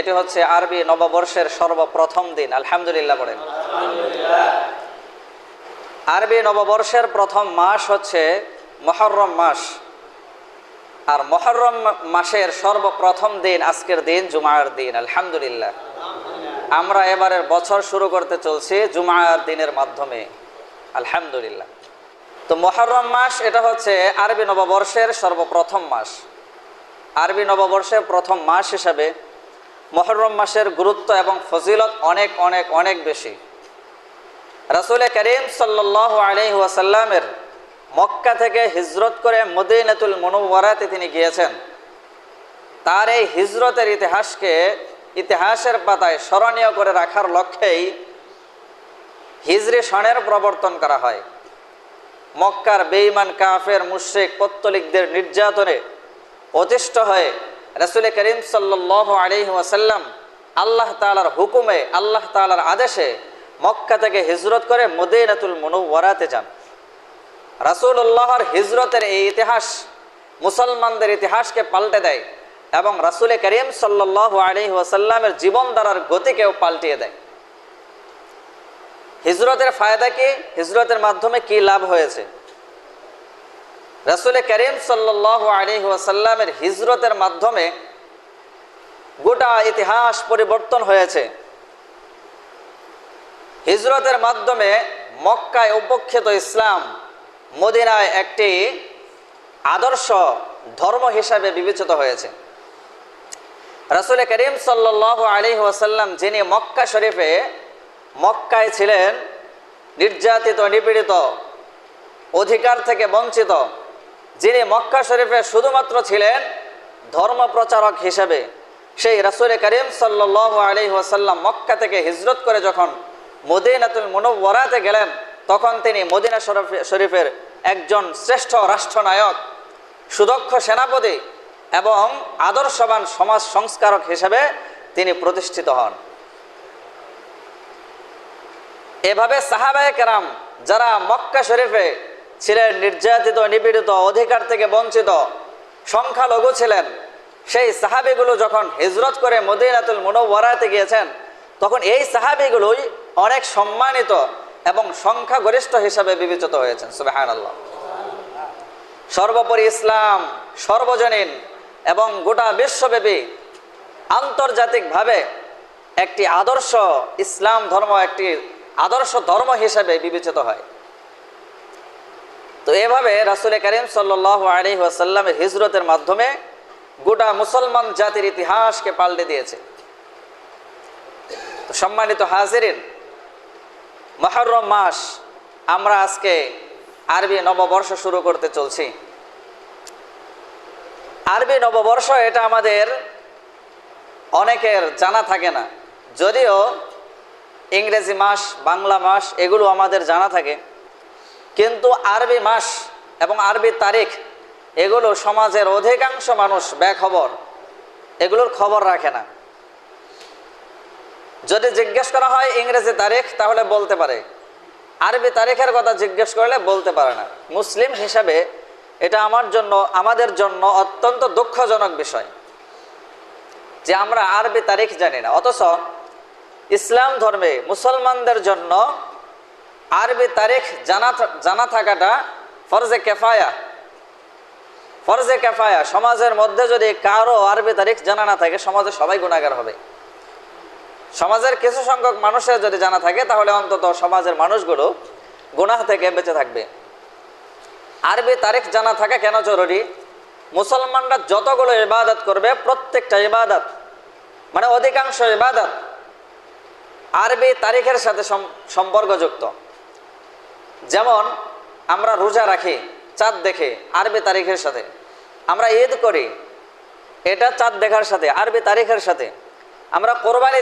এটি হচ্ছে আরবি নববর্ষের সর্বপ্রথম দিন। আলহামদুলিল্লাহ বলেন আরবি নববর্ষের প্রথম মাস হচ্ছে মহরম মাস। আর মহরম মাসের সর্বপ্রথম দিন আজকের দিন জুমার দিন, আলহামদুলিল্লাহ। আমরা এবারের বছর শুরু করতে চলছি জুমার দিনের মাধ্যমে, আলহামদুলিল্লাহ। তো মহরম মাস এটা হচ্ছে আরবি নববর্ষের সর্বপ্রথম মাস। আরবি নববর্ষের প্রথম মাস হিসাবে মহরম মাসের গুরুত্ব এবং ফজিলত অনেক অনেক অনেক বেশি। রাসুল করিম সাল্লাহ আলহি ওয়াসাল্লামের মক্কা থেকে হিজরত করে মদিনাতুল মনোয়ারাতে তিনি গিয়েছেন। তার এই হিজরতের ইতিহাসকে ইতিহাসের পাতায় স্মরণীয় করে রাখার লক্ষ্যেই হিজরি সনের প্রবর্তন করা হয়। মক্কার বেইমান কাফের, মুশ্রিক, পত্তলিকদের নির্যাতনে অতিষ্ঠ হয়ে রসুল করিম ওয়াসাল্লাম আল্লাহ তালার হুকুমে, আল্লাহ তালার আদেশে মক্কা থেকে হিজরত করে মদিনাতুল মনোয়ারাতে যান। রাসুল্লাহর হিজরতের এই ইতিহাস মুসলমানদের ইতিহাসকে পাল্টে দেয় এবং রাসুল করিম সাল্লাহ আলহি ওয়াসাল্লামের জীবন দ্বারার গতিকেও পাল্টিয়ে দেয়। হিজরতের ফায়দা কি? হিজরতের মাধ্যমে কি লাভ হয়েছে? রাসুল করিম সাল্লাহ আলহি ওয়াসাল্লামের হিজরতের মাধ্যমে গোটা ইতিহাস পরিবর্তন হয়েছে। হিজরতের মাধ্যমে মক্কায় উপক্ষিত ইসলাম মদিনায় একটি আদর্শ ধর্ম হিসাবে বিবেচিত হয়েছে। রাসুল করিম সাল্লাহ আলী ওয়াসাল্লাম যিনি মক্কা শরীফে মক্কায় ছিলেন, নির্যাতিত, নিপীড়িত, অধিকার থেকে বঞ্চিত যিনি মক্কা শরীফে শুধুমাত্র ছিলেন ধর্ম প্রচারক হিসেবে, সেই রাসুল করিম সাল্লাহ আলী মক্কা থেকে হিজরত করে যখন মদিনাতুল মনোবরাতে গেলেন, তখন তিনি মদিনা শরীফের একজন শ্রেষ্ঠ রাষ্ট্রনায়ক, সুদক্ষ সেনাপতি এবং আদর্শবান সমাজ সংস্কারক হিসেবে তিনি প্রতিষ্ঠিত হন। এভাবে সাহাবায় কেরাম যারা মক্কা শরীফে ছিলেন নির্যাতিত, নিপীড়িত, অধিকার থেকে বঞ্চিত, সংখ্যালঘু ছিলেন। সেই সাহাবিগুলো যখন হিজরত করে মদিনাতুল মনোবরাতে গিয়েছেন, তখন এই সাহাবিগুলোই অনেক সম্মানিত এবং সংখ্যাগরিষ্ঠ হিসাবে বিবেচিত হয়েছেন। সুবাহান আল্লাহ সর্বোপরি ইসলাম সর্বজনীন এবং গোটা বিশ্বব্যাপী আন্তর্জাতিকভাবে একটি আদর্শ ইসলাম ধর্ম, একটি আদর্শ ধর্ম হিসেবে বিবেচিত হয়। তো এভাবে রাসুল করিম সাল্লাহ আলী ওয়াসাল্লামের হিজরতের মাধ্যমে গোটা মুসলমান জাতির ইতিহাসকে পাল্টে দিয়েছে। সম্মানিত হাজিরিন, মহরম মাস আমরা আজকে আরবি নববর্ষ শুরু করতে চলছি। আরবি নববর্ষ এটা আমাদের অনেকের জানা থাকে না। যদিও ইংরেজি মাস, বাংলা মাস এগুলো আমাদের জানা থাকে। কিন্তু আরবি মাস এবং আরবি তারিখ, এগুলো সমাজের অধিকাংশ মানুষ বেখবর। এগুলোর খবর রাখে না। যদি জিজ্ঞেস করা হয় ইংরেজি তারিখ, তাহলে বলতে পারে। আরবি তারিখের কথা জিজ্ঞেস করলে বলতে পারে না। মুসলিম হিসাবে এটা আমার জন্য, আমাদের জন্য অত্যন্ত দুঃখজনক বিষয় যে আমরা আরবি তারিখ জানি না। অথচ ইসলাম ধর্মে মুসলমানদের জন্য আরবি তারিখ জানা জানা থাকাটা ফরজে কেফায়া। ফরজে কেফায়া, সমাজের মধ্যে যদি কারও আরবি তারিখ জানা না থাকে, সমাজে সবাই গুণাগার হবে। সমাজের কিছু সংখ্যক মানুষের যদি জানা থাকে, তাহলে অন্তত সমাজের মানুষগুলো গুনাহ থেকে বেঁচে থাকবে। আরবি তারিখ জানা থাকা কেন জরুরি? মুসলমানরা যতগুলো ইবাদত করবে, প্রত্যেকটা ইবাদত মানে অধিকাংশ ইবাদত আরবি তারিখের সাথে সম্পর্কযুক্ত। যেমন, আমরা রোজা রাখি, চাঁদ দেখে, আরবি তারিখের সাথে। আমরা ঈদ করি, এটা চাঁদ দেখার সাথে, আরবি তারিখের সাথে। আমরা কোরবানি